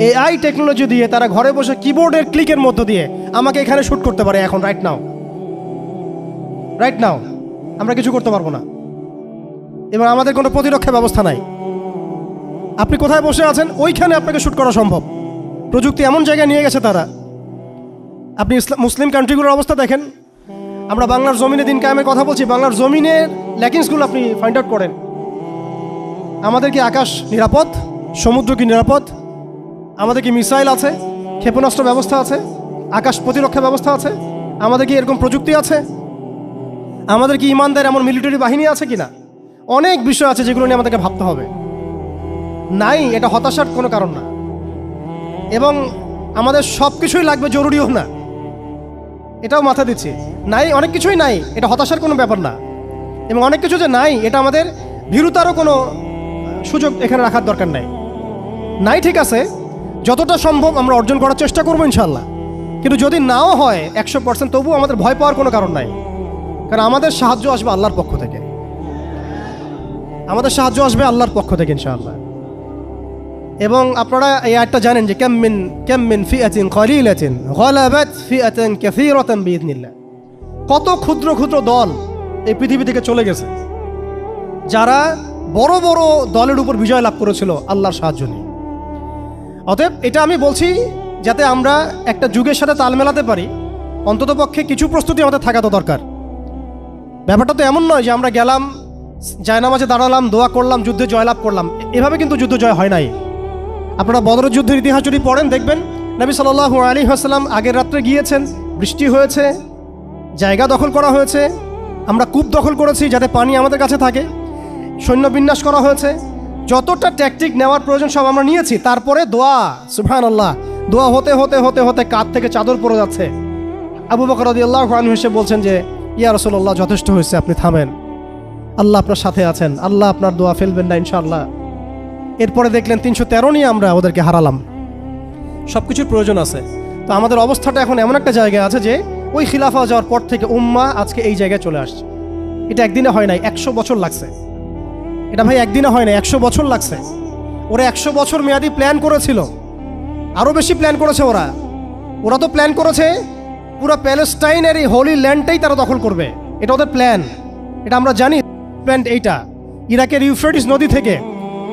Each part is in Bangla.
এআই টেকনোলজি দিয়ে তারা ঘরে বসে কিবোর্ডের ক্লিকের মধ্য দিয়ে আমাকে এখানে শ্যুট করতে পারে এখন রাইট নাও রাইট নাও আমরা কিছু করতে পারব না। এবং আমাদের কোনো প্রতিরক্ষা ব্যবস্থা নাই। আপনি কোথায় বসে আছেন? ওইখানে আপনাকে শ্যুট করা সম্ভব। প্রযুক্তি এমন জায়গায় নিয়ে গেছে তারা। আপনি মুসলিম কান্ট্রিগুলোর অবস্থা দেখেন। আমরা বাংলার জমিনে দিন কায়েমের কথা বলছি। বাংলার জমিনের ল্যাকিংসগুলো আপনি ফাইন্ড আউট করেন। আমাদের কি আকাশ নিরাপদ? সমুদ্র কি নিরাপদ? আমাদের কি মিসাইল আছে? ক্ষেপণাস্ত্র ব্যবস্থা আছে? আকাশ প্রতিরক্ষা ব্যবস্থা আছে? আমাদের কি এরকম প্রযুক্তি আছে? আমাদের কি ইমানদার এমন মিলিটারি বাহিনী আছে কি না অনেক বিষয় আছে যেগুলো নিয়ে আমাদেরকে ভাবতে হবে। নাই, এটা হতাশার কোনো কারণ না। এবং আমাদের সব কিছুই লাগবে জরুরিও না। এটাও মাথা দিচ্ছি। নাই, অনেক কিছুই নাই, এটা হতাশার কোনো ব্যাপার না। এবং অনেক কিছু যে নাই, এটা আমাদের ভীরুতারও কোনো সুযোগ এখানে রাখার দরকার নাই। নাই, ঠিক আছে যতটা সম্ভব আমরা অর্জন করার চেষ্টা করব ইনশাল্লাহ কিন্তু যদি নাও হয় একশো পার্সেন্ট তবুও আমাদের ভয় পাওয়ার কোনো কারণ নাই। কারণ আমাদের সাহায্য আসবে আল্লাহর পক্ষ থেকে। আমাদের সাহায্য আসবে আল্লাহর পক্ষ থেকে ইনশাআল্লাহ। এবং আপনারা এই আয়টা জানেন যে ক্যামিন ক্যামিন কেমমিন কেমমিন ফিয়াতিন কলিলাতিন গলাবাত ফিয়াতিন কাসীরাতান বিইذنিল্লাহ কত ক্ষুদ্র ক্ষুদ্র দল এই পৃথিবী থেকে চলে গেছে। যারা বড় বড় দলের উপর বিজয় লাভ করেছিল আল্লাহর সাহায্য নিয়ে। অতএব এটা আমি বলছি যাতে আমরা একটা যুগের সাথে তাল মেলাতে পারি। অন্ততপক্ষে কিছু প্রস্তুতি আমাদের থাকা তো দরকার। ব্যাপারটা তো এমন নয় যে আমরা গেলাম, জায়নামাজে দাঁড়ালাম, দোয়া করলাম, যুদ্ধে জয়লাভ করলাম। এভাবে কিন্তু যুদ্ধ জয় হয় নাই। আপনারা বদরের যুদ্ধের ইতিহাস যদি পড়েন, দেখবেন নবী সাল্লাল্লাহু আলী হাসলাম আগের রাত্রে গিয়েছেন, বৃষ্টি হয়েছে, জায়গা দখল করা হয়েছে, আমরা কূপ দখল করেছি যাতে পানি আমাদের কাছে থাকে, সৈন্য বিন্যাস করা হয়েছে যতটা ট্যাকটিক নেওয়ার প্রয়োজন সব আমরা নিয়েছি, তারপরে দোয়া সুবহান আল্লাহ দোয়া হতে হতে হতে হতে কাত থেকে চাদর পড়ে যাচ্ছে। আবু বকর আল্লাহ এসে বলছেন যে, ইয়া রসল্লাহ যথেষ্ট হয়েছে, আপনি থামেন। আল্লাহ আপনার সাথে আছেন, আল্লাহ আপনার দোয়া ফেলবেন না, ইনশাআল্লাহ। এরপরে দেখলেন তিনশো তেরো নিয়ে আমরা ওদেরকে হারালাম। সব কিছুর প্রয়োজন আছে। তো আমাদের অবস্থাটা এখন এমন একটা জায়গায় আছে যে, ওই খিলাফা যাওয়ার পর থেকে উম্মা আজকে এই জায়গায় চলে আসছে। এটা একদিনে হয় নাই, একশো বছর লাগছে। এটা ভাই একদিনে হয় না, একশো বছর লাগছে। ওরা একশো বছর মেয়াদি প্ল্যান করেছিল। আরও বেশি প্ল্যান করেছে ওরা। ওরা তো প্ল্যান করেছে, পুরো প্যালেস্টাইনের এই হোলি ল্যান্ডটাই তারা দখল করবে। এটা ওদের প্ল্যান এটা আমরা জানি। প্ল্যান এইটা। ইরাকের ইউফ্রেটিস নদী থেকে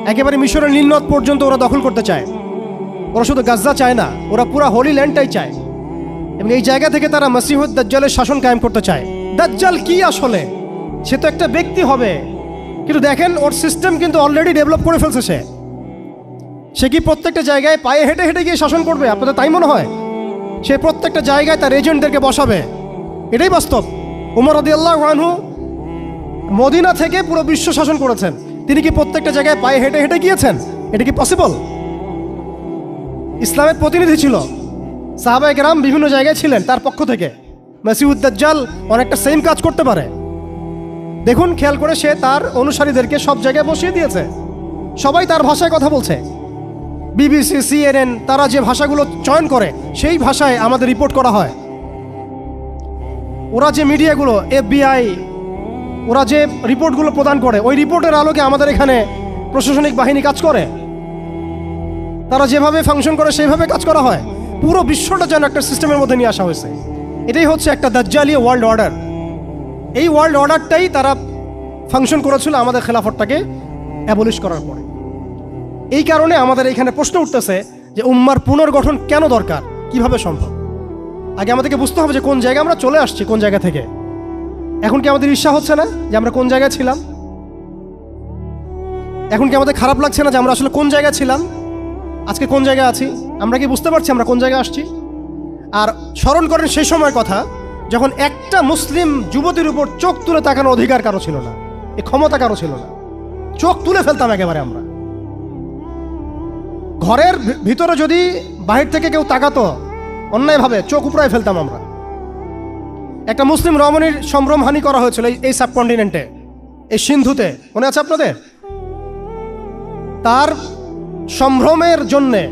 একেবারে মিশরের নীলনদ পর্যন্ত ওরা দখল করতে চায়। ওরা শুধু গাজ্জা চায় না, ওরা পুরো হোলি ল্যান্ডটাই চায়। এবং এই জায়গা থেকে তারা মাসিহুদ দাজ্জালের শাসন কায়েম করতে চায়। দাজ্জাল কি আসলে? সে তো একটা ব্যক্তি হবে। কিন্তু দেখেন, ওর সিস্টেম কিন্তু অলরেডি ডেভেলপ করে ফেলছে সে। সে কি প্রত্যেকটা জায়গায় পায়ে হেঁটে হেঁটে গিয়ে শাসন করবে? আপনাদের তাই মনে হয়? সে প্রত্যেকটা জায়গায় তার এজেন্টদেরকে বসাবে। এটাই বাস্তব। উমর আল্লাহ আনহু মদিনা থেকে পুরো বিশ্ব শাসন করেছেন। তিনি কি প্রত্যেকটা জায়গায় পায়ে হেঁটে হেঁটে গিয়েছেন? এটা কি পসিবল ইসলামের প্রতিনিধি ছিল। সাহাবায়ে কেরাম বিভিন্ন জায়গায় ছিলেন তার পক্ষ থেকে। মাসিউদ্দাজ্জাল অনেকটা সেম কাজ করতে পারে। দেখুন, খেয়াল করে সে তার অনুসারীদেরকে সব জায়গায় বসিয়ে দিয়েছে। সবাই তার ভাষায় কথা বলছে। বিবিসি, সিএনএন, তারা যে ভাষাগুলো চয়ন করে, সেই ভাষায় আমাদের রিপোর্ট করা হয়। ওরা যে মিডিয়াগুলো, এফবিআই, ওরা যে রিপোর্টগুলো প্রদান করে, ওই রিপোর্টের আলোকে আমাদের এখানে প্রশাসনিক বাহিনী কাজ করে। তারা যেভাবে ফাংশন করে সেইভাবে কাজ করা হয়। পুরো বিশ্বটা যেন একটা সিস্টেমের মধ্যে নিয়ে আসা হয়েছে। এটাই হচ্ছে একটা দাজ্জালীয় ওয়ার্ল্ড অর্ডার। এই ওয়ার্ল্ড অর্ডারটাই তারা ফাংশন করেছিল আমাদের খেলাফতটাকে অ্যাবলিশ করার পরে। এই কারণে আমাদের এখানে প্রশ্ন উঠতেছে যে উম্মার পুনর্গঠন কেন দরকার? কীভাবে সম্ভব? আগে আমাদেরকে বুঝতে হবে যে কোন জায়গায় আমরা চলে আসছি, কোন জায়গা থেকে। এখন কি আমাদের ঈর্ষা হচ্ছে না যে আমরা কোন জায়গায় ছিলাম? এখন কি আমাদের খারাপ লাগছে না যে আমরা আসলে কোন জায়গায় ছিলাম? আজকে কোন জায়গায় আছি? আমরা কি বুঝতে পারছি আমরা কোন জায়গায় আসছি? আর স্মরণ করেন সেই সময়ের কথা যখন একটা মুসলিম যুবতীর উপর চোখ তুলে তাকানোর অধিকার কারও ছিল না, এ ক্ষমতা কারও ছিল না। চোখ তুলে ফেলতাম একেবারে আমরা। ঘরের ভিতরে যদি বাহির থেকে কেউ তাকাতো, অন্যায়ভাবে চোখ উপরায় ফেলতাম আমরা। একটা মুসলিম রমণীর সম্ভ্রমহানি করা হয়েছিল এই সাবকন্টিনেন্টে, এই সিন্ধুতে। মনে আছে আপনাদের? তার সম্ভ্রমের জন্যে,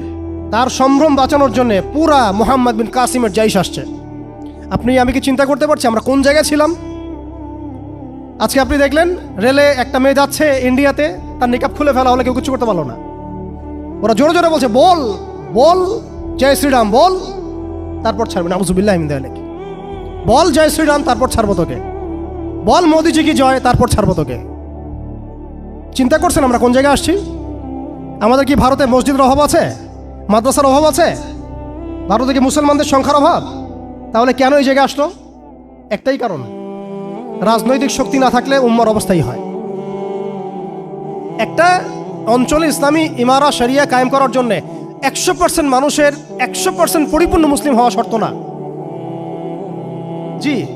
তার সম্ভ্রম বাঁচানোর জন্যে পুরা মোহাম্মদ বিন কাসিমের জাইশ আসছে। আপনি, আমি কি চিন্তা করতে পারছি? আমরা কোন জায়গায় ছিলাম? আজকে আপনি দেখলেন, রেলে একটা মেয়ে যাচ্ছে ইন্ডিয়াতে, তার নিকাপ খুলে ফেলা হলে কেউ কিছু করতে পারল না। ওরা জোরে জোরে বলছে, বল বল, জয় শ্রীরাম, বল। তারপর ছাড়বে না। আবুজুবিল্লাহ বল, জয় শ্রীরাম, তারপর ছাড়বো তোকে। বল, মোদিজি কি জয়, তারপর ছাড়বো তোকে। চিন্তা করছেন আমরা কোন জায়গায় আসছি? আমাদের কি ভারতে মসজিদের অভাব আছে? মাদ্রাসার অভাব আছে? ভারতে কি মুসলমানদের সংখ্যার অভাব? তাহলে কেন এই জায়গায় আসলো? একটাই কারণ, রাজনৈতিক শক্তি না থাকলে উম্মার অবস্থাই হয়। একটা অঞ্চলে ইসলামী ইমারা, শরিয়া কায়েম করার জন্য একশো পার্সেন্ট মানুষের একশো পার্সেন্ট পরিপূর্ণ মুসলিম হওয়া শর্ত না। জি,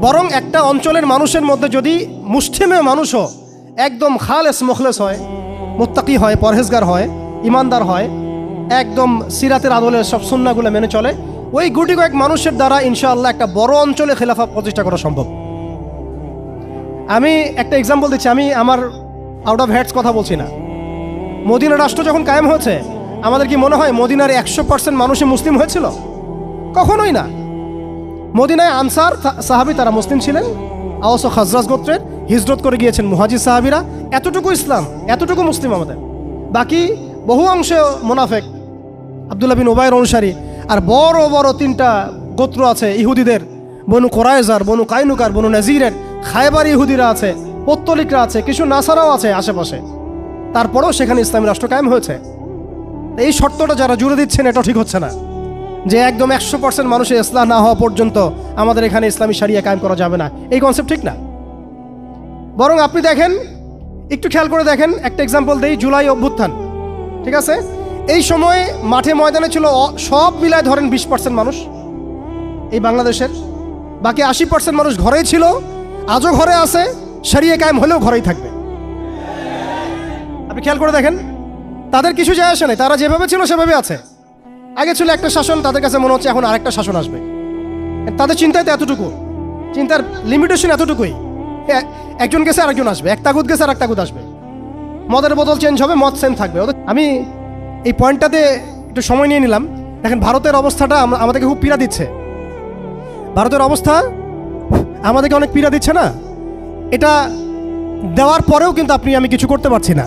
বরং একটা অঞ্চলের মানুষের মধ্যে যদি মুষ্টিমেয় মানুষও একদম খালেস মুখলেস হয়, মুত্তাকি হয়, পরহেজগার হয়, ইমানদার হয়, একদম সিরাতের আদলে সব সুন্নাগুলো মেনে চলে ওই গুটি কয়েক মানুষের দ্বারা ইনশাআল্লাহ একটা বড় অঞ্চলে খেলাফা প্রতিষ্ঠা করা সম্ভব। আমি একটা এক্সাম্পল দিচ্ছি, আমি আমার আউট অফ হেডস কথা বলছি না। মদিনা রাষ্ট্র যখন কায়েম হয়েছে, আমাদের কি মনে হয় মদিনার একশো পার্সেন্ট মানুষই মুসলিম হয়েছিল? কখনোই না। মদিনায় আনসার সাহাবি তারা মুসলিম ছিলেন আওস ও খাজরাজ গোত্রের হিজরত করে গিয়েছেন মুহাজির সাহাবিরা। এতটুকু ইসলাম, এতটুকু মুসলিম আমাদের। বাকি বহু অংশে মোনাফেক। আবদুল্লাহ বিন ওবায়ের অনুসারী আর বড় বড় তিনটা গোত্র আছে ইহুদিদের। বনু কোরাইজার বনু কাইনুকার, বনু নাজিরের, খায়বার ইহুদিরা আছে, পত্তলিকরা আছে, কিছু নাসারাও আছে আশেপাশে। তারপরেও সেখানে ইসলামী রাষ্ট্র কায়েম হয়েছে। এই শর্তটা যারা জুড়ে দিচ্ছেন, এটা ঠিক হচ্ছে না। যে একদম একশো পার্সেন্ট মানুষের ইসলাম না হওয়া পর্যন্ত আমাদের এখানে ইসলামী সারিয়া কায়েম করা যাবে না। এই কনসেপ্ট ঠিক না। বরং আপনি দেখেন, একটু খেয়াল করে দেখেন, একটা এক্সাম্পল দেই জুলাই অভ্যুত্থান। ঠিক আছে? এই সময় মাঠে ময়দানে ছিল সব মিলায় ধরেন বিশ পার্সেন্ট মানুষ এই বাংলাদেশের। বাকি আশি পার্সেন্ট মানুষ ঘরেই ছিল। আজও ঘরে আছে। সারিয়ে কায়েম হলেও ঘরেই থাকবে। আপনি খেয়াল করে দেখেন, তাদের কিছু যায় আসে নাই। তারা যেভাবে ছিল, সেভাবে আছে। আগে ছিল একটা শাসন, তাদের কাছে মনে হচ্ছে এখন আরেকটা শাসন আসবে। তাদের চিন্তায় তো এতটুকু। চিন্তার লিমিটেশন এতটুকুই। একজন গেছে, আরেকজন আসবে। এক তাগুদ গেছে আর এক তাগুদ আসবে। মদের বোতল চেঞ্জ হবে, মদ সেম থাকবে। আমি এই পয়েন্টটাতে একটু সময় নিয়ে নিলাম। দেখেন, ভারতের অবস্থাটা আমাদেরকে খুব পীড়া দিচ্ছে। ভারতের অবস্থা আমাদেরকে অনেক পীড়া দিচ্ছে না? এটা দেওয়ার পরেও কিন্তু আপনি, আমি কিছু করতে পারছি না।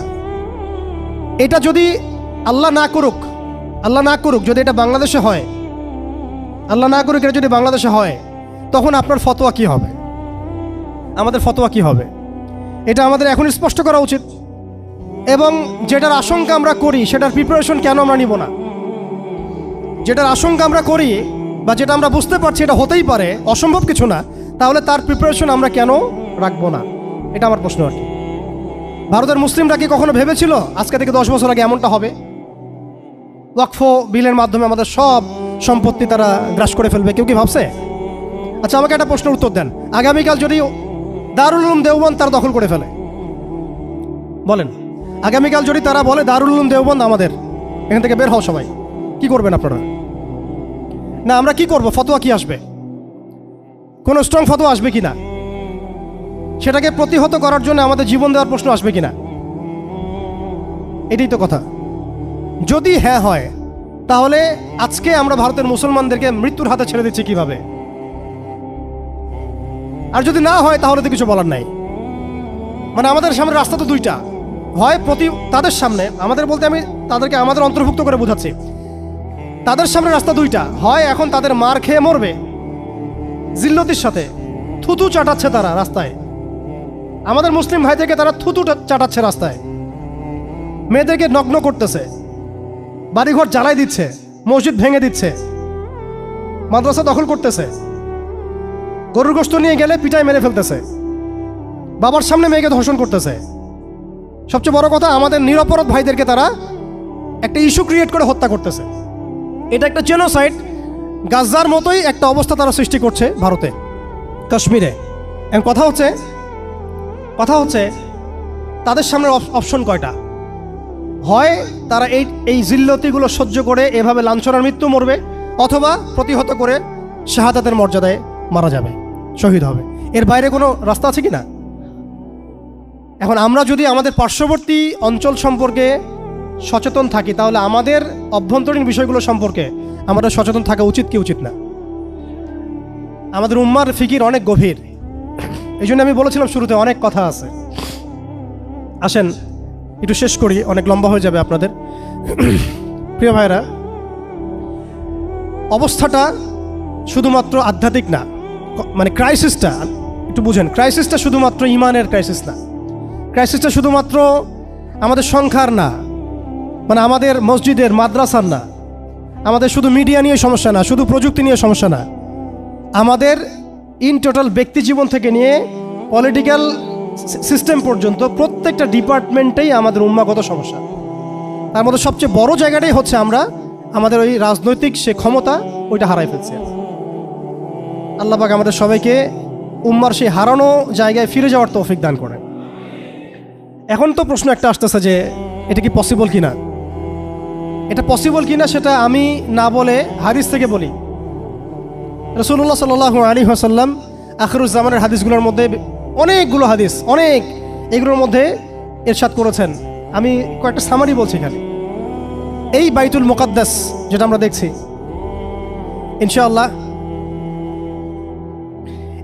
এটা যদি আল্লাহ না করুক, আল্লাহ না করুক, যদি এটা বাংলাদেশে হয়, আল্লাহ না করুক, এটা যদি বাংলাদেশে হয়, তখন আপনার ফতোয়া কি হবে? আমাদের ফতোয়া কি হবে? এটা আমাদের এখন স্পষ্ট করা উচিত। এবং যেটার আশঙ্কা আমরা করি, সেটার প্রিপারেশন কেন আমরা নিব না? যেটার আশঙ্কা আমরা করি বা যেটা আমরা বুঝতে পারছি এটা হতেই পারে, অসম্ভব কিছু না, তাহলে তার প্রিপারেশন আমরা কেন রাখব না? এটা আমার প্রশ্ন আর কি। ভারতের মুসলিমরা কি কখনো ভেবেছিল, আজকে থেকে দশ বছর আগে এমনটা হবে? ওয়াকফ বিলের মাধ্যমে আমাদের সব সম্পত্তি তারা গ্রাস করে ফেলবে, কেউ কি ভাবছে? আচ্ছা আমাকে একটা প্রশ্নের উত্তর দেন। আগামীকাল যদি দারুল উলুম দেওবন্দ তারা দখল করে ফেলে, বলেন। আগামীকাল যদি তারা বলে দারুল উলুম দেওবন্দ আমাদের, এখান থেকে বের হও সবাই। কি করবেন আপনারা? না, আমরা কি করব? ফতোয়া কি আসবে? কোনো স্ট্রং ফতোয়া আসবে কি না? সেটাকে প্রতিহত করার জন্য আমাদের জীবন দেওয়ার প্রশ্ন আসবে কিনা এটাই তো কথা। যদি হ্যাঁ হয়, তাহলে আজকে আমরা ভারতের মুসলমানদেরকে মৃত্যুর হাতে ছেড়ে দিচ্ছি কীভাবে? আর যদি না হয়, তাহলে তো কিছু বলার নাই। মানে আমাদের সামনে রাস্তা তো দুইটা। হয় প্রতি তাদের সামনে, আমাদের বলতে আমি তাদেরকে আমাদের অন্তর্ভুক্ত করে বোঝাচ্ছি। তাদের সামনে রাস্তা দুইটা, হয় এখন তাদের মার খেয়ে মরবে, জিল্লতির সাথে থুতু চাটাচ্ছে তারা রাস্তায়। আমাদের মুসলিম ভাইদেরকে তারা থুতু চাটাচ্ছে রাস্তায়। মেয়েদেরকে নগ্ন করতেছে, বাড়িঘর জ্বালাই দিচ্ছে, মসজিদ ভেঙে দিচ্ছে, মাদ্রাসা দখল করতেছে, গরুর গোস্ত নিয়ে গেলে পিটায় মেরে ফেলতেছে, বাবার সামনে মেয়েকে ধর্ষণ করতেছে। সবচেয়ে বড় কথা, আমাদের নিরপরাধ ভাইদেরকে তারা একটা ইস্যু ক্রিয়েট করে হত্যা করতেছে। এটা একটা জেনোসাইড গাজার মতোই একটা অবস্থা তারা সৃষ্টি করছে ভারতে। কাশ্মীরে। এখন কথা হচ্ছে কথা হচ্ছে, তাদের সামনে অপশন কয়টা? হয় তারা এই এই জিল্লতিগুলো সহ্য করে এভাবে লাঞ্ছনার মৃত্যু মরবে, অথবা প্রতিহত করে শাহাদাতের মর্যাদায় মারা যাবে, শহীদ হবে। এর বাইরে কোনো রাস্তা আছে কি না এখন আমরা যদি আমাদের পার্শ্ববর্তী অঞ্চল সম্পর্কে সচেতন থাকি, তাহলে আমাদের অভ্যন্তরীণ বিষয়গুলো সম্পর্কে আমাদের সচেতন থাকা উচিত কি উচিত না? আমাদের উম্মার ফিকির অনেক গভীর। এই জন্য আমি বলেছিলাম শুরুতে অনেক কথা আছে। আসেন, একটু শেষ করি, অনেক লম্বা হয়ে যাবে আপনাদের। প্রিয় ভাইরা অবস্থাটা শুধুমাত্র আধ্যাত্মিক না মানে ক্রাইসিসটা একটু বুঝেন ক্রাইসিসটা শুধুমাত্র ইমানের ক্রাইসিস না। ক্রাইসিসটা শুধুমাত্র আমাদের সংখ্যার না মানে আমাদের মসজিদের, মাদ্রাসার না। আমাদের শুধু মিডিয়া নিয়ে সমস্যা না, শুধু প্রযুক্তি নিয়ে সমস্যা না। আমাদের ইন টোটাল ব্যক্তি জীবন থেকে নিয়ে পলিটিক্যাল সিস্টেম পর্যন্ত প্রত্যেকটা ডিপার্টমেন্টেই আমাদের উন্মাগত সমস্যা। তার মধ্যে সবচেয়ে বড় জায়গাটাই হচ্ছে আমরা, আমাদের ওই রাজনৈতিক সে ক্ষমতা, ওইটা হারাই ফেলছি। আল্লাহ পাক আমাদের সবাইকে উম্মার সেই হারানো জায়গায় ফিরে যাওয়ার তৌফিক দান করেন। এখন তো প্রশ্ন একটা আসতেছে যে এটা কি পসিবল কিনা? এটা পসিবল কিনা সেটা আমি না বলে হাদিস থেকে বলি। রসুল্লাহ সাল আলী হাসাল্লাম আখরুজ্জামানের হাদিসগুলোর মধ্যে অনেকগুলো হাদিস, অনেক এগুলোর মধ্যে এরশাদ করেছেন। আমি কয়েকটা সামারি বলছি এখানে। এই বাইতুল মোকাদ্দাস যেটা আমরা দেখছি, ইনশাআল্লাহ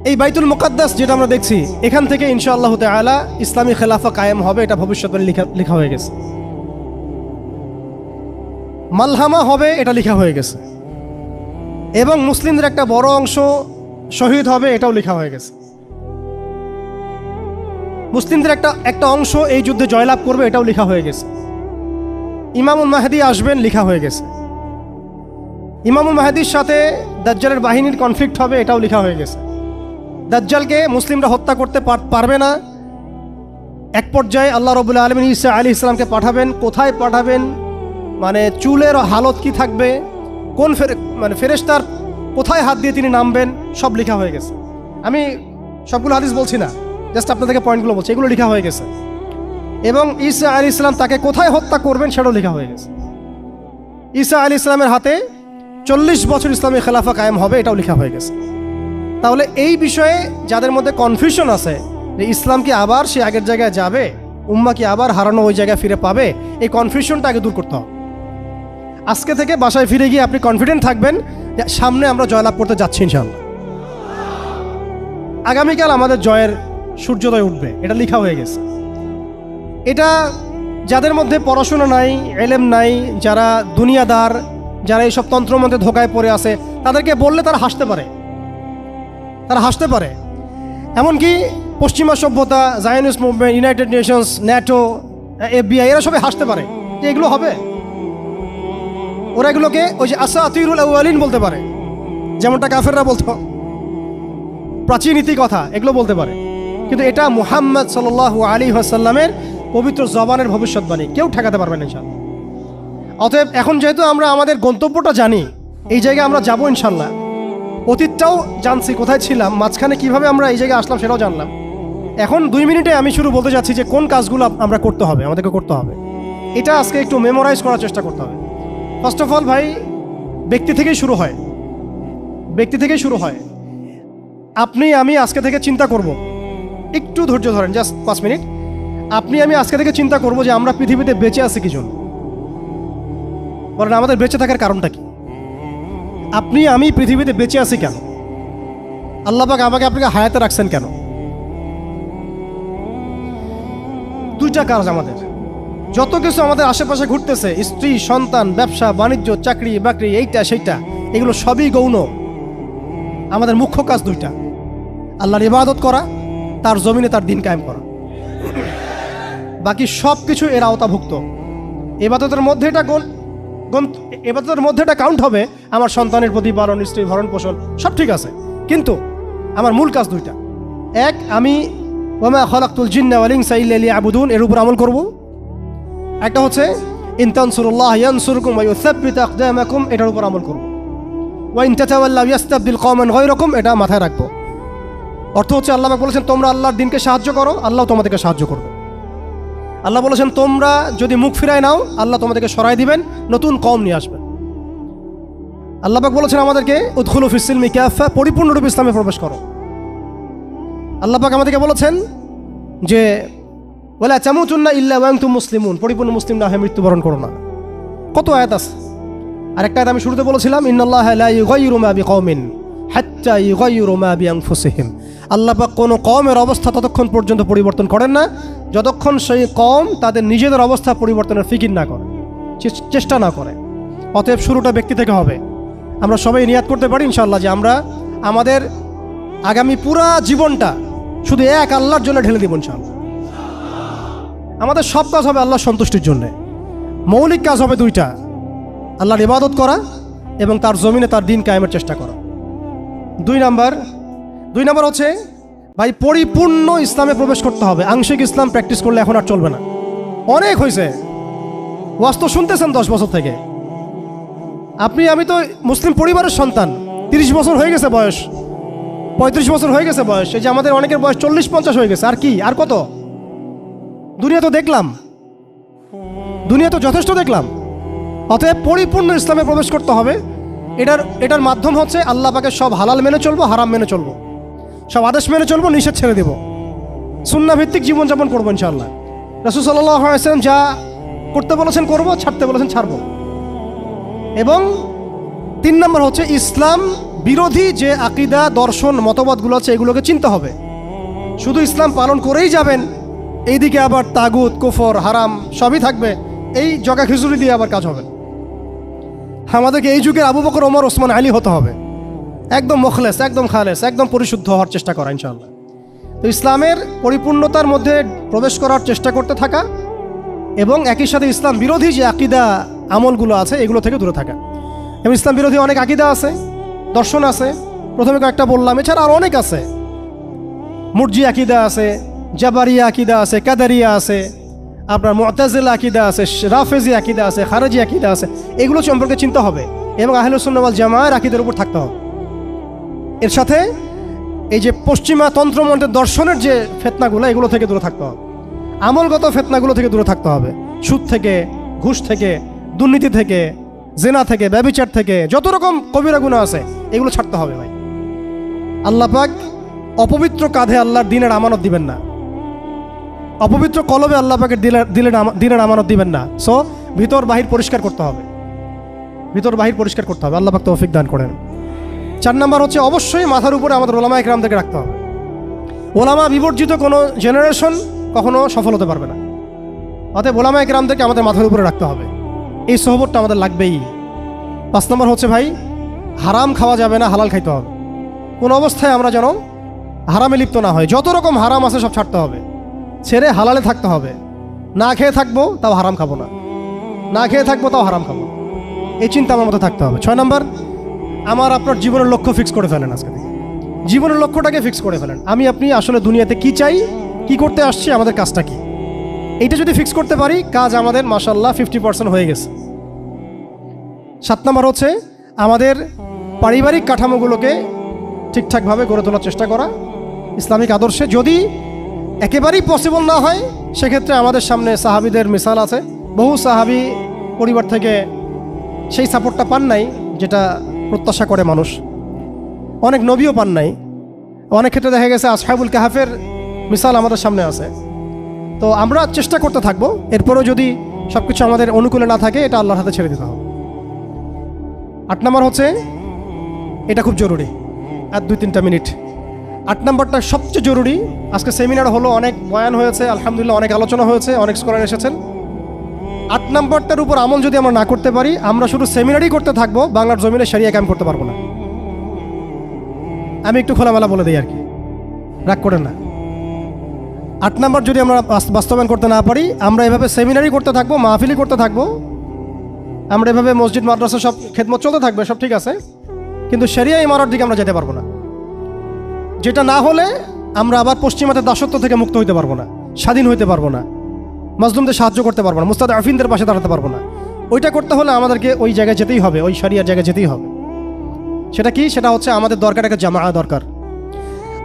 এই বাইতুল মোকাদ্দাস যেটা আমরা দেখছি, এখান থেকে ইনশাআল্লাহ তাআলা ইসলামী খেলাফা কায়েম হবে, এটা ভবিষ্যৎবাণী লেখা লেখা হয়ে গেছে। মালহামা হবে, এটা লেখা হয়ে গেছে। এবং মুসলিমদের একটা বড় অংশ শহীদ হবে, এটাও লেখা হয়ে গেছে। মুসলিমদের একটা একটা অংশ এই যুদ্ধে জয়লাভ করবে, এটাও লেখা হয়ে গেছে। ইমামুল মাহাদি আসবেন, লেখা হয়ে গেছে। ইমামুল মাহাদির সাথে দাজ্জালের বাহিনীর কনফ্লিক্ট হবে, এটাও লেখা হয়ে গেছে। দাজ্জালকে মুসলিমরা হত্যা করতে পার- পারবে না। এক পর্যায়ে আল্লাহ রবুল্লা আলমিন ইসা আলী ইসলামকে পাঠাবেন। কোথায় পাঠাবেন? মানে চুলের হালত কি থাকবে? কোন ফেরে মানে ফেরেস্তার কোথায় হাত দিয়ে তিনি নামবেন? সব লেখা হয়ে গেছে। আমি সবগুলো হাদিস বলছি না, জাস্ট আপনাদেরকে পয়েন্টগুলো বলছি। এগুলো লেখা হয়ে গেছে। এবং ঈসা আলী ইসলাম তাকে কোথায় হত্যা করবেন সেটাও লেখা হয়ে গেছে। ঈসা আলী ইসলামের হাতে চল্লিশ বছর ইসলামী খেলাফা কায়েম হবে, এটাও লেখা হয়ে গেছে। তাহলে এই বিষয়ে যাদের মধ্যে কনফিউশন আছে যে ইসলাম কি আবার সে আগের জায়গায় যাবে, উম্মা কি আবার হারানো ওই জায়গায় ফিরে পাবে, এই কনফিউশনটা আগে দূর করতে হবে। আজকে থেকে বাসায় ফিরে গিয়ে আপনি কনফিডেন্ট থাকবেন সামনে আমরা জয়লাভ করতে যাচ্ছি ইনশাআল্লাহ। আগামীকাল আমাদের জয়ের সূর্যোদয় উঠবে, এটা লেখা হয়ে গেছে। এটা যাদের মধ্যে পড়াশোনা নাই, এলেম নাই, যারা দুনিয়াদার, যারা এইসব তন্ত্রমন্ত্রে ধোকায় পড়ে আছে, তাদেরকে বললে তারা হাসতে পারে। তারা হাসতে পারে। এমনকি পশ্চিমা সভ্যতা Zionist movement United Nations NATO FBI এরা সবাই হাসতে পারে। যে এগুলো হবে? ওরা এগুলোকে ওই যে আসা আতিরুল আউয়ালিন বলতে পারে। যেমনটা কাফেররা বলতো। প্রাচীন ইতি কথা, এগুলো বলতে পারে। কিন্তু এটা মুহাম্মদ সাল আলী আসাল্লামের পবিত্র জবানের ভবিষ্যৎবাণী। কেউ ঠেকাতে পারবে না ইনশাল্লাহ অতএব এখন যেহেতু আমরা আমাদের গন্তব্যটা জানি, এই জায়গায় আমরা যাব ইনশাল্লাহ অতীতটাও জানছি, কোথায় ছিলাম, মাঝখানে কীভাবে আমরা এই জায়গায় আসলাম সেটাও জানলাম। এখন দুই মিনিটে আমি শুরু বলতে যাচ্ছি যে কোন কাজগুলো আমরা করতে হবে, আমাদেরকে করতে হবে। এটা আজকে একটু মেমোরাইজ করার চেষ্টা করতে হবে। ফার্স্ট অফ অল ভাই, ব্যক্তি থেকেই শুরু হয়। ব্যক্তি থেকেই শুরু হয়। আপনি, আমি আজকে থেকে চিন্তা করব। একটু ধৈর্য ধরেন জাস্ট পাঁচ মিনিট। আপনি, আমি আজকে থেকে চিন্তা করব যে আমরা পৃথিবীতে বেঁচে আছি কি জন্য বলেন, আমাদের বেঁচে থাকার কারণটা কি? আপনি, আমি পৃথিবীতে বেঁচে আছি কেন? আল্লাহ পাক আমাকে আপনাকে হায়াতে রাখছেন কেন? দুইটা কাজ আমাদের। যত কিছু আমাদের আশেপাশে ঘুরতেছে, স্ত্রী, সন্তান, ব্যবসা, বাণিজ্য, চাকরি, বাকরি, এইটা, সেইটা, এগুলো সবই গৌণ। আমাদের মুখ্য কাজ দুইটা। আল্লাহর ইবাদত করা, তার জমিনে তার দিন কায়েম করা। বাকি সব কিছু এর আওতাভুক্ত। এবাদতের মধ্যে এটা গন্ত- এবাদতের মধ্যে এটা কাউন্ট হবে। আমার সন্তানের প্রতি প্রতিপালন স্ত্রী ভরণ পোষণ, সব ঠিক আছে। কিন্তু আমার মূল কাজ দুইটা। এক, আমি ওমা খলাকুল জিন্না ওয়ালিং সাইল্লি আবুদুন এর উপর আমল করব। একটা হচ্ছে ইনতানসুরুল্লাহ ইয়ানসুরকুম ওয়া ইউসাব্বিত আকদামাকুম, এটার উপর আমল করব। ওয়াইন তাতাওয়াল্লাউ ইয়াস্তাবদিল কওমান গায়রাকুম, এটা মাথায় রাখব। অর্থ হচ্ছে, আল্লাহ বলেছেন, তোমরা আল্লাহর দিনকে সাহায্য করো, আল্লাহ তোমাদেরকে সাহায্য করবে। আল্লাহ বলেছেন, তোমরা যদি মুখ ফিরায় নাও, আল্লাহ তোমাদেরকে সরাই দিবেন, নতুন কম নিয়ে আসবেন। আল্লাহ পাক বলেছেন আমাদেরকে উৎখুল ফিসিল মিকাফা পরিপূর্ণরূপে ইসলামে প্রবেশ করো। আল্লাহ পাক আমাদেরকে বলেছেন যে বলে চামুচুন্না ইল্লা ওয়াংতুম মুসলিমুন পরিপূর্ণ মুসলিম না হয়ে মৃত্যুবরণ করো না। কত আয়াত আছে? আরেকটা আয়াত আমি শুরুতে বলেছিলাম, ইন্নাল্লাহ লা ইউগাইয়িরু মা বিকওমিন হাত্তা ইউগাইয়িরু মা বিআনফুসিহিম আল্লাহ পাক কোনো কওমের অবস্থা ততক্ষণ পর্যন্ত পরিবর্তন করেন না, যতক্ষণ সেই কম তাদের নিজেদের অবস্থা পরিবর্তনের ফিকির না করে চেষ্টা না করে। অতএব শুরুটা ব্যক্তি থেকে হবে। আমরা সবাই নিয়াত করতে পারি ইনশাল্লাহ যে আমরা আমাদের আগামী পুরা জীবনটা শুধু এক আল্লাহর জন্য ঢেলে দিব ইনশাল্লাহ আমাদের সব কাজ হবে আল্লাহ সন্তুষ্টির জন্যে। মৌলিক কাজ হবে দুইটা। আল্লাহর ইবাদত করা এবং তার জমিনে তার দিন কায়েমের চেষ্টা করা। দুই নাম্বার দুই নম্বর হচ্ছে, ভাই, পরিপূর্ণ ইসলামে প্রবেশ করতে হবে। আংশিক ইসলাম প্র্যাকটিস করলে এখন আর চলবে না। অনেক হয়েছে। ওয়াজ তো শুনতেছেন দশ বছর থেকে। আপনি, আমি তো মুসলিম পরিবারের সন্তান। তিরিশ বছর হয়ে গেছে বয়স। পঁয়ত্রিশ বছর হয়ে গেছে বয়স। এই যে আমাদের অনেকের বয়স চল্লিশ পঞ্চাশ হয়ে গেছে। আর কি? আর কত? দুনিয়া তো দেখলাম। দুনিয়া তো যথেষ্ট দেখলাম। অতএব পরিপূর্ণ ইসলামে প্রবেশ করতে হবে। এটার এটার মাধ্যম হচ্ছে আল্লাহ পাকে সব হালাল মেনে চলবো, হারাম মেনে চলবো। সব আদেশ মেনে চলবো, নিষেধ ছেড়ে দেবো। সুন্না ভিত্তিক জীবনযাপন করব ইনশাআল্লাহ। রসুল যা করতে বলেছেন করব, ছাড়তে বলেছেন ছাড়বো। এবং তিন নম্বর হচ্ছে ইসলাম বিরোধী যে আকিদা, দর্শন, মতবাদগুলো আছে, এগুলোকে চিনতে হবে। শুধু ইসলাম পালন করেই যাবেন, এইদিকে আবার তাগুত, কুফর, হারাম সবই থাকবে, এই জগা খিচুড়ি দিয়ে আবার কাজ হবে। আমাদেরকে এই যুগের আবু বকর, ওমর, ওসমান, আলী হতে হবে। একদম মখলেস, একদম খালেস, একদম পরিশুদ্ধ হওয়ার চেষ্টা করা ইনশাআল্লাহ। তো ইসলামের পরিপূর্ণতার মধ্যে প্রবেশ করার চেষ্টা করতে থাকা এবং একই সাথে ইসলাম বিরোধী যে আকিদা, আমলগুলো আছে, এগুলো থেকে দূরে থাকা। এবং ইসলাম বিরোধী অনেক আকিদা আছে, দর্শন আছে, প্রথমে কয়েকটা বললাম, এছাড়া আরও অনেক আছে। মুরজি আকিদা আছে, জাবারিয়া আকিদা আছে, কাদারিয়া আছে, আপনার মতাজিল আকিদা আছে, রাফেজি আকিদা আছে, খারেজি আকিদা আছে, এগুলো সম্পর্কে চিন্তা হবে এবং আহলুসুন্নওয়াল জামায়ের আকিদের উপর থাকতে হবে। এর সাথে এই যে পশ্চিমা তন্ত্রমন্ত্রের দর্শনের যে ফেতনাগুলো, এগুলো থেকে দূরে থাকতে হবে। আমলগত ফেতনাগুলো থেকে দূরে থাকতে হবে। সুদ থেকে, ঘুষ থেকে, দুর্নীতি থেকে, জেনা থেকে, ব্যবিচার থেকে, যত রকম কবিরা গুণা আছে, এগুলো ছাড়তে হবে ভাই। আল্লাহ পাক অপবিত্র কাঁধে আল্লাহর দিনের আমানত দিবেন না। অপবিত্র কলবে আল্লাহ দিলের দিলের দিনের আমানত দিবেন না। সো ভিতর বাহির পরিষ্কার করতে হবে। ভিতর বাহির পরিষ্কার করতে হবে। আল্লাহ পাক তৌফিক দান করেন। চার নাম্বার হচ্ছে অবশ্যই মাথার উপরে আমাদের ওলামা একরামদেরকে রাখতে হবে। ওলামা বিবর্জিত কোনো জেনারেশন কখনো সফল হতে পারবে না। অতএব ওলামা একরামদেরকে আমাদের মাথার উপরে রাখতে হবে। এই সহবতটা আমাদের লাগবেই। পাঁচ নম্বর হচ্ছে ভাই, হারাম খাওয়া যাবে না, হালাল খাইতে হবে। কোন অবস্থায় আমরা যেন হারামে লিপ্ত না হয় যত রকম হারাম আছে সব ছাড়তে হবে। ছেড়ে হালালে থাকতে হবে। না খেয়ে থাকব, তাও হারাম খাব না। না খেয়ে থাকব, তাও হারাম খাব। এই চিন্তা আমার মতো থাকতে হবে। ছয় নম্বর আমার আপনার জীবনের লক্ষ্য ফিক্স করে ফেলেন আজকে। জীবনের লক্ষ্যটাকে ফিক্স করে ফেলেন। আমি, আপনি আসলে দুনিয়াতে কি চাই, কি করতে আসছি, আমাদের কাজটা কি? এইটা যদি ফিক্স করতে পারি, কাজ আমাদের মাসাল্লাহ ফিফটি পার্সেন্ট হয়ে গেছে। সাত নম্বর হচ্ছে, আমাদের পারিবারিক কাঠামোগুলোকে ঠিকঠাকভাবে গড়ে তোলার চেষ্টা করা ইসলামিক আদর্শে। যদি একেবারেই পসিবল না হয়, সেক্ষেত্রে আমাদের সামনে সাহাবিদের মিসাল আছে। বহু সাহাবি পরিবার থেকে সেই সাপোর্টটা পান নাই, যেটা প্রত্যাশা করে মানুষ। অনেক নবীও পান নাই। অনেক ক্ষেত্রে দেখা গেছে আসহাবুল কাহাফের মিসাল আমাদের সামনে আছে। তো আমরা চেষ্টা করতে থাকব। এরপরও যদি সব কিছু আমাদের অনুকূলে না থাকে, এটা আল্লাহর হাতে ছেড়ে দিতে হবে। আট নম্বর হচ্ছে, এটা খুব জরুরি। আর দুই, তিনটা মিনিট। আট নম্বরটা সবচেয়ে জরুরি। আজকে সেমিনার হলো, অনেক বয়ান হয়েছে, আলহামদুলিল্লাহ অনেক আলোচনা হয়েছে, অনেক স্কলার এসেছেন। আট নম্বরটার উপর আমল যদি আমরা না করতে পারি, আমরা শুধু সেমিনারই করতে থাকব, বাংলার জমিনে সারিয়া ক্যাম্প করতে পারব না। আমি একটু খোলামেলা বলে দিই আর কি। রাগ করেন না। আট নম্বর যদি আমরা বাস্তবায়ন করতে না পারি, আমরা এভাবে সেমিনারই করতে থাকব মাহফিলি করতে থাকব, আমরা এভাবে মসজিদ, মাদ্রাসা সব খেদমত চলতে থাকবে, সব ঠিক আছে, কিন্তু সেরিয়া ইমারত দিকে আমরা যেতে পারব না। যেটা না হলে আমরা আবার পশ্চিমাদের দাসত্ব থেকে মুক্ত হইতে পারব না, স্বাধীন হইতে পারব না। মজলুমদের সাহায্য করতে পারব না মুস্তাদ আফিনদের পাশে দাঁড়াতে পারব না। ওইটা করতে হলে আমাদেরকে ওই জায়গায় যেতেই হবে, ওই সারিয়ার জায়গায় যেতেই হবে। সেটা কি? সেটা হচ্ছে আমাদের দরকার, একটা জামা দরকার।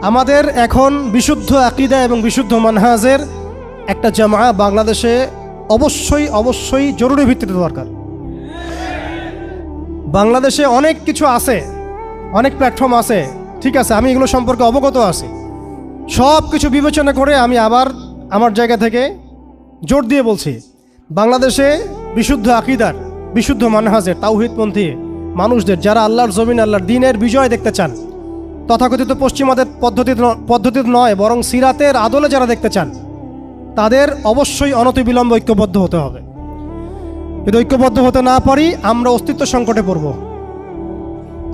আমাদের এখন বিশুদ্ধ আকিদা এবং বিশুদ্ধ মানহাজের একটা জামা বাংলাদেশে অবশ্যই অবশ্যই জরুরি ভিত্তিতে দরকার। বাংলাদেশে অনেক কিছু আছে, অনেক প্ল্যাটফর্ম আছে, ঠিক আছে, আমি এগুলো সম্পর্কে অবগত আছি। সব কিছু বিবেচনা করে আমি আবার আমার জায়গা থেকে জোর দিয়ে বলছি, বাংলাদেশে বিশুদ্ধ আকিদার, বিশুদ্ধ মানহাজের, তাওহিদপন্থী মানুষদের, যারা আল্লাহর জমিন, আল্লাহর দিনের বিজয় দেখতে চান, তথাকথিত পশ্চিমাদের পদ্ধতি পদ্ধতিতে নয়, বরং সিরাতের আদলে যারা দেখতে চান, তাদের অবশ্যই অনতিবিলম্ব ঐক্যবদ্ধ হতে হবে। যদি ঐক্যবদ্ধ হতে না পারি, আমরা অস্তিত্ব সংকটে পড়ব।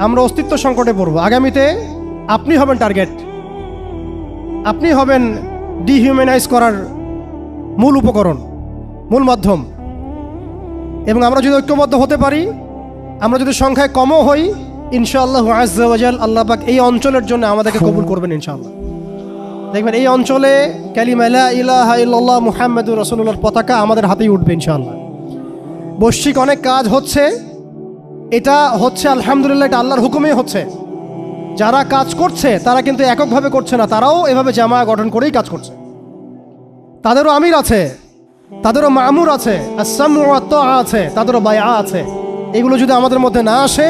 আমরা অস্তিত্ব সংকটে পড়ব। আগামীতে আপনি হবেন টার্গেট আপনি হবেন ডিহিউম্যানাইজ করার মূল উপকরণ মূল মাধ্যম। এবং আমরা যদি ঐক্যবদ্ধ হতে পারি আমরা যদি সংখ্যায় কমও হই ইনশাআল্লাহ আজাল আল্লাহ পাক এই অঞ্চলের জন্য আমাদেরকে কবুল করবেন ইনশাআল্লাহ। দেখবেন এই অঞ্চলে ক্যালিমালা ইলাহা মুহাম্মদুর রসুল্লাহর পতাকা আমাদের হাতেই উঠবে ইনশাআল্লাহ। বৈশ্বিক অনেক কাজ হচ্ছে এটা হচ্ছে আলহামদুলিল্লাহ এটা আল্লাহর হুকুমেই হচ্ছে। যারা কাজ করছে তারা কিন্তু এককভাবে করছে না তারাও এভাবে জামা গঠন করেই কাজ করছে। তাদেরও আমির আছে, তাদেরও মামুর আছে আছে, তাদেরও বায়া আছে। এগুলো যদি আমাদের মধ্যে না আসে,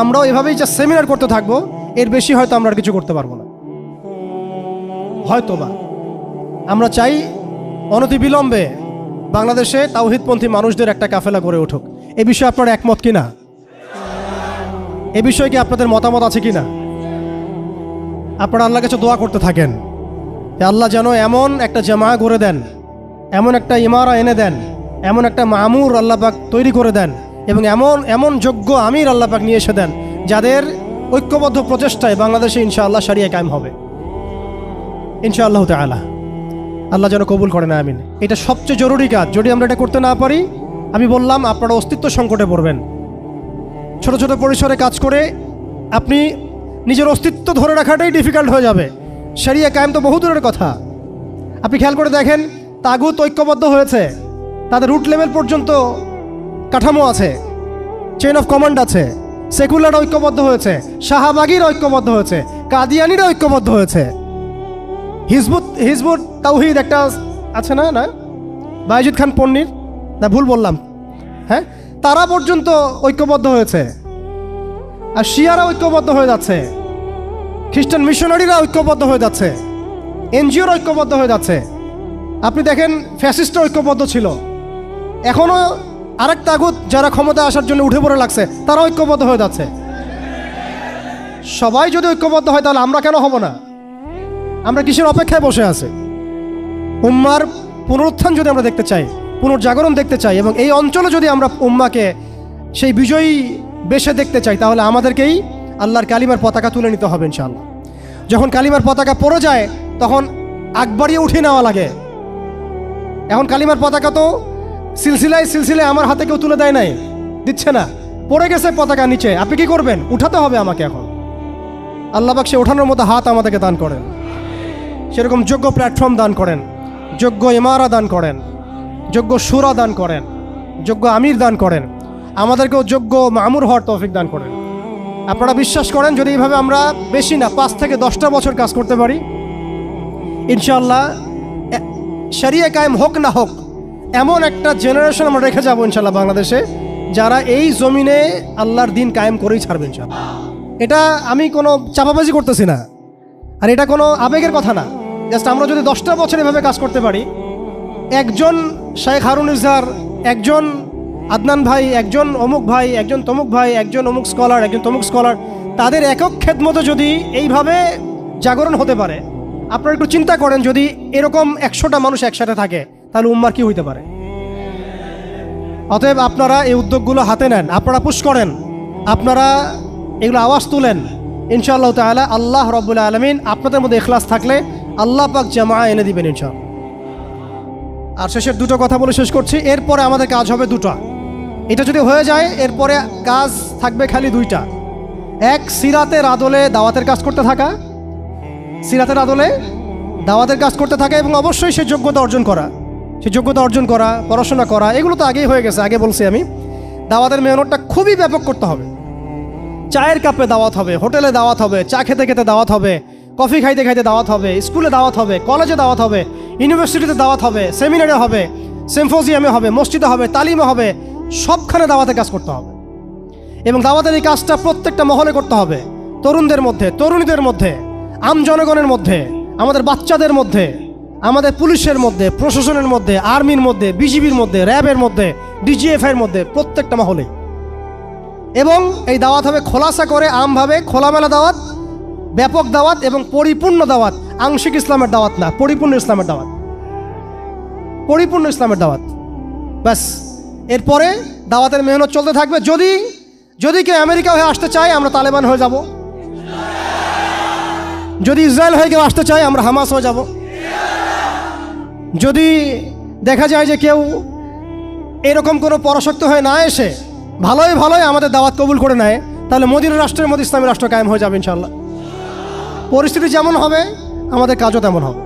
আমরাও এভাবেই যা সেমিনার করতে থাকব, এর বেশি হয়তো আমরা আর কিছু করতে পারব না। হয়তো বা আমরা চাই অনতিবিলম্বে বাংলাদেশে তাওহিদপন্থী মানুষদের একটা কাফেলা গড়ে উঠুক। এ বিষয়ে আপনার একমত কি না এ বিষয়ে কি আপনাদের মতামত আছে কি না আপনারা আল্লাহ কাছে দোয়া করতে থাকেন। আল্লাহ যেন এমন একটা জামা করে দেন, এমন একটা ইমারা এনে দেন, এমন একটা মামুর আল্লাপাক তৈরি করে দেন এবং এমন এমন যোগ্য আমির আল্লাপাক নিয়ে এসে দেন যাদের ঐক্যবদ্ধ প্রচেষ্টায় বাংলাদেশে ইনশাআল্লাহ সারিয়া কায়েম হবে। ইনশাআল্লাহ তালা আল্লাহ যেন কবুল করেন, আমিন। এটা সবচেয়ে জরুরি কাজ। যদি আমরা এটা করতে না পারি, আমি বললাম আপনারা অস্তিত্ব সংকটে পড়বেন। ছোট ছোট পরিসরে কাজ করে আপনি নিজের অস্তিত্ব ধরে রাখাটাই ডিফিকাল্ট হয়ে যাবে। সারিয়া কায়েম তো বহু দূরের কথা। আপনি খেয়াল করে দেখেন, তাগুত ঐক্যবদ্ধ হয়েছে। তাদের রুট লেভেল পর্যন্ত কাঠামো আছে চেইন অফ কমান্ড আছে সেকুলার ঐক্যবদ্ধ হয়েছে, শাহাবাগির ঐক্যবদ্ধ হয়েছে, কাদিয়ানিরা ঐক্যবদ্ধ হয়েছে। হিজবুত হিজবুত তাওহিদ একটা আছে না না? বাইজিদ খান পন্নির? না, ভুল বললাম। হ্যাঁ? তারা পর্যন্ত ঐক্যবদ্ধ হয়েছে। আর শিয়ারা ঐক্যবদ্ধ হয়ে যাচ্ছে। খ্রিস্টান মিশনারিরা ঐক্যবদ্ধ হয়ে যাচ্ছে। এনজিওর ঐক্যবদ্ধ হয়ে যাচ্ছে। আপনি দেখেন ফ্যাসিস্ট ঐক্যবদ্ধ ছিল। এখনও আরেক তাগুত যারা ক্ষমতা আসার জন্য উঠে পড়ে লাগছে, তারা ঐক্যবদ্ধ হয়ে যাচ্ছে। সবাই যদি ঐক্যবদ্ধ হয়, তাহলে আমরা কেন হব না? আমরা কিসের অপেক্ষায় বসে আছে? উম্মার পুনরুত্থান যদি আমরা দেখতে চাই, পুনর্জাগরণ দেখতে চাই, এবং এই অঞ্চলে যদি আমরা উম্মাকে সেই বিজয়ী বেশে দেখতে চাই, তাহলে আমাদেরকেই আল্লাহর কালিমার পতাকা তুলে নিতে হবে ইনশাআল্লাহ। যখন কালিমার পতাকা পড়ে যায়, তখন আকবারিয়ে উঠে নেওয়া লাগে। এখন কালিমার পতাকা তো সিলসিলায় সিলসিলায় আমার হাতে কেউ তুলে দেয় নাই, দিচ্ছে না। পড়ে গেছে পতাকা নিচে, আপনি কি করবেন? উঠাতে হবে আমাকে এখন। আল্লাহবাক সে ওঠানোর মতো হাত আমাদেরকে দান করেন। সেরকম যোগ্য প্ল্যাটফর্ম দান করেন, যোগ্য ইমারা দান করেন, যোগ্য সুরা দান করেন, যোগ্য আমির দান করেন, আমাদেরকেও যোগ্য মামুর হওয়ার তৌফিক দান করেন। আপনারা বিশ্বাস করেন যদি এইভাবে আমরা বেশি না, পাঁচ থেকে দশটা বছর কাজ করতে পারি? ইনশাল্লাহ সারিয়া কায়েম হোক না হোক, এমন একটা জেনারেশন আমরা রেখে যাব ইনশাল্লাহ বাংলাদেশে, যারা এই জমিনে আল্লাহর দিন কায়েম করেই ছাড়বে ইনশাল্লাহ এটা আমি কোনো চাপাবাজি করতেছি না, আর এটা কোনো আবেগের কথা না। জাস্ট আমরা যদি দশটা বছর এভাবে কাজ করতে পারি, একজন শেখ হারুন ইজহার, একজন আদনান ভাই, একজন অমুক ভাই, একজন তমুক ভাই, একজন অমুক স্কলার একজন তমুক স্কলার তাদের একক খেদমতো যদি এইভাবে জাগরণ হতে পারে, আপনারা একটু চিন্তা করেন যদি এরকম একশোটা মানুষ একসাথে থাকে, তাহলে উম্মার কি হইতে পারে? অতএব আপনারা এই উদ্যোগগুলো হাতে নেন, আপনারা পুশ করেন, আপনারা এগুলো আওয়াজ তুলেন, ইনশাআল্লাহ তাআলা আল্লাহ রব্বুল আলমিন আপনাদের মধ্যে এখলাস থাকলে আল্লাহ পাক জামা এনে দিবেন ইনশাআল্লাহ। আর শেষের দুটো কথা বলে শেষ করছি। এরপরে আমাদের কাজ হবে দুটো। এটা যদি হয়ে যায়, এরপরে কাজ থাকবে খালি দুইটা। এক, সিরাতের আদলে দাওয়াতের কাজ করতে থাকা। সিরাতের আদলে দাওয়াতের কাজ করতে থাকা এবং অবশ্যই সে যোগ্যতা অর্জন করা। সে যোগ্যতা অর্জন করা, পড়াশোনা করা, এগুলো তো আগেই হয়ে গেছে, আগে বলছি আমি। দাওয়াতের মেহনতটা খুবই ব্যাপক করতে হবে। চায়ের কাপে দাওয়াত হবে, হোটেলে দাওয়াত হবে, চা খেতে খেতে দাওয়াত হবে, কফি খাইতে খাইতে দাওয়াত হবে, স্কুলে দাওয়াত হবে, কলেজে দাওয়াত হবে। ইউনিভার্সিটিতে দাওয়াত হবে, সেমিনারে হবে সিম্ফোজিয়ামে হবে, মসজিদে হবে, তালিমে হবে, সবখানে দাওয়াতে কাজ করতে হবে। এবং দাওয়াতের এই কাজটা প্রত্যেকটা মহলে করতে হবে, তরুণদের মধ্যে, তরুণীদের মধ্যে, আম জনগণের মধ্যে, আমাদের বাচ্চাদের মধ্যে, আমাদের পুলিশের মধ্যে, প্রশাসনের মধ্যে, আর্মির মধ্যে, বিজিবির মধ্যে, র্যাবের মধ্যে, ডিজিএফআইয়ের মধ্যে, প্রত্যেকটা মহলে। এবং এই দাওয়াত হবে খোলাসা করে আমভাবে খোলামেলা দাওয়াত ব্যাপক দাওয়াত এবং পরিপূর্ণ দাওয়াত, আংশিক ইসলামের দাওয়াত না, পরিপূর্ণ ইসলামের দাওয়াত। পরিপূর্ণ ইসলামের দাওয়াত। ব্যাস। এরপরে দাওয়াতের মেহনত চলতে থাকবে। যদি যদি কেউ আমেরিকা হয়ে আসতে চায়, আমরা তালেবান হয়ে যাব। যদি ইসরায়েল হয়ে কেউ আসতে চায়, আমরা হামাস হয়ে যাব। যদি দেখা যায় যে কেউ এরকম কোনো পরাশক্ত হয়ে না এসে, ভালোই ভালোই আমাদের দাওয়াত কবুল করে নেয়, তাহলে মোদির রাষ্ট্রের মধ্যে ইসলামী রাষ্ট্র কায়েম হয়ে যাবে ইনশাল্লাহ পরিস্থিতি যেমন হবে, আমাদের কাজও তেমন হবে।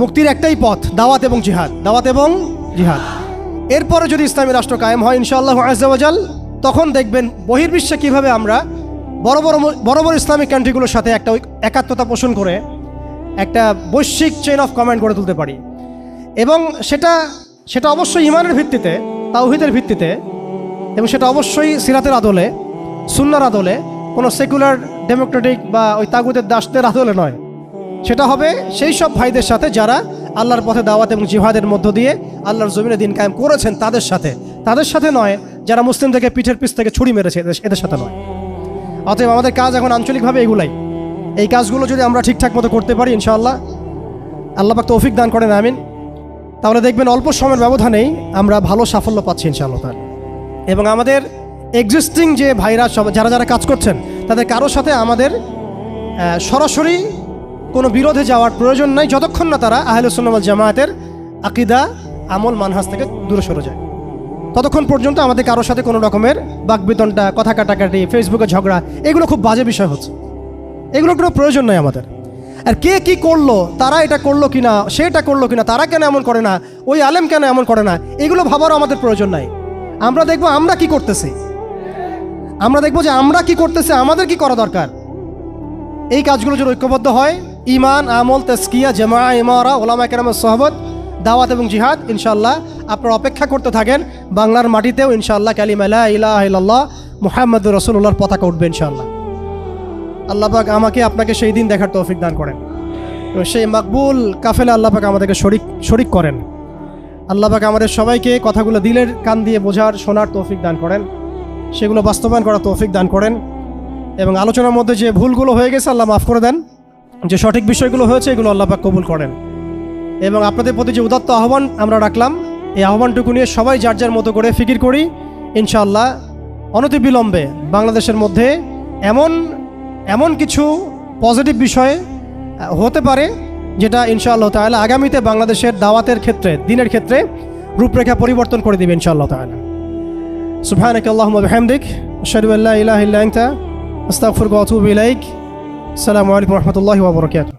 মুক্তির একটাই পথ, দাওয়াত এবং জিহাদ। দাওয়াত এবং জিহাদ। এরপরে যদি ইসলামী রাষ্ট্র কায়েম হয়, ইনশাআল্লাহ আজাল তখন দেখবেন বহির্বিশ্বে কীভাবে আমরা বড় বড় বড় বড় ইসলামিক কান্ট্রিগুলোর সাথে একটা একাত্মতা পোষণ করে একটা বৈশ্বিক চেইন অফ কমান্ড গড়ে তুলতে পারি। এবং সেটা সেটা অবশ্যই ইমানের ভিত্তিতে, তাওহিদের ভিত্তিতে, এবং সেটা অবশ্যই সিরাতের আদলে, সুন্নার আদলে কোনো সেকুলার ডেমোক্রেটিক বা ওই তাগুদের দাসদের আদলে নয়। সেটা হবে সেই সব ভাইদের সাথে যারা আল্লাহর পথে দাওয়াত এবং জিহাদের মধ্য দিয়ে আল্লাহর জমিনে দিন কায়েম করেছেন তাদের সাথে। তাদের সাথে নয়, যারা মুসলিম থেকে পিঠের পিছ থেকে ছুরি মেরেছে এদের- সাথে নয়। অতএব আমাদের কাজ এখন আঞ্চলিকভাবে এগুলাই। এই কাজগুলো যদি আমরা ঠিকঠাক মতো করতে পারি, ইনশাআল্লাহ। আল্লাহ পাক তৌফিক দান করেন, আমিন। তাহলে দেখবেন অল্প সময়ের ব্যবধানেই আমরা ভালো সাফল্য পাচ্ছি, ইনশাআল্লাহ তাআলা। এবং আমাদের এক্সিস্টিং যে ভাইরা সব যারা যারা কাজ করছেন, তাদের কারোর সাথে আমাদের সরাসরি কোনো বিরোধে যাওয়ার প্রয়োজন নাই, যতক্ষণ না তারা আহলুসুন্নামল জামায়াতের আকিদা, আমল, মানহাজ থেকে দূরে সরে যায়। ততক্ষণ পর্যন্ত আমাদের কারোর সাথে কোনো রকমের বাকবিতনটা কথা কাটাকাটি ফেসবুকে ঝগড়া, এগুলো খুব বাজে বিষয় হচ্ছে। এগুলোর কোনো প্রয়োজন নাই আমাদের। আর কে কি করল, তারা এটা করল কিনা সেটা করল কি না তারা কেন এমন করে না, ওই আলেম কেন এমন করে না, এগুলো ভাবারও আমাদের প্রয়োজন নাই। আমরা দেখব আমরা কি করতেছি। আমরা দেখব যে আমরা কি করতেছি, আমাদের কি করা দরকার। এই কাজগুলো যদি ঐক্যবদ্ধ হয় ইমান আমল তেস্কিয়া জামা ইমারা ওলামা কেরামের সহবত, দাওয়াত এবং জিহাদ ইনশাল্লাহ আপনারা অপেক্ষা করতে থাকেন, বাংলার মাটিতেও ইনশাল্লাহ কালিমালা ইলাহ মুহাম্মদ রসুল্লাহর পতাকা উঠবে ইনশাল্লাহ আল্লাহ পাক আমাকে আপনাকে সেই দিন দেখার তৌফিক দান করেন। এবং সেই মাকবুল কাফেলা আল্লাহ পাক আমাদেরকে শরিক শরিক করেন। আল্লাহ পাক আমাদের সবাইকে কথাগুলো দিলের কান দিয়ে বোঝার, শোনার তৌফিক দান করেন। সেগুলো বাস্তবায়ন করার তৌফিক দান করেন। এবং আলোচনার মধ্যে যে ভুলগুলো হয়ে গেছে, আল্লাহ মাফ করে দেন। যে সঠিক বিষয়গুলো হয়েছে, এগুলো আল্লাহ পাক কবুল করেন। এবং আপনাদের প্রতি যে উদাত্ত আহ্বান, আমরা রাখলাম। এই আহ্বানটুকু নিয়ে সবাই যার যার মতো করে ফিকির করি। ইনশাআল্লাহ, অনতিবিলম্বে বাংলাদেশের মধ্যে এমন এমন কিছু পজিটিভ বিষয় হতে পারে, যেটা ইনশাআল্লাহ তাহলে আগামীতে বাংলাদেশের দাওয়াতের ক্ষেত্রে, দিনের ক্ষেত্রে রূপরেখা পরিবর্তন করে দিবে ইনশাআল্লাহ তাআলা। سبحانك اللهم وبحمدك أشهد أن لا إله إلا أنت أستغفرك وأتوب إليك. السلام عليكم ورحمة الله وبركاته.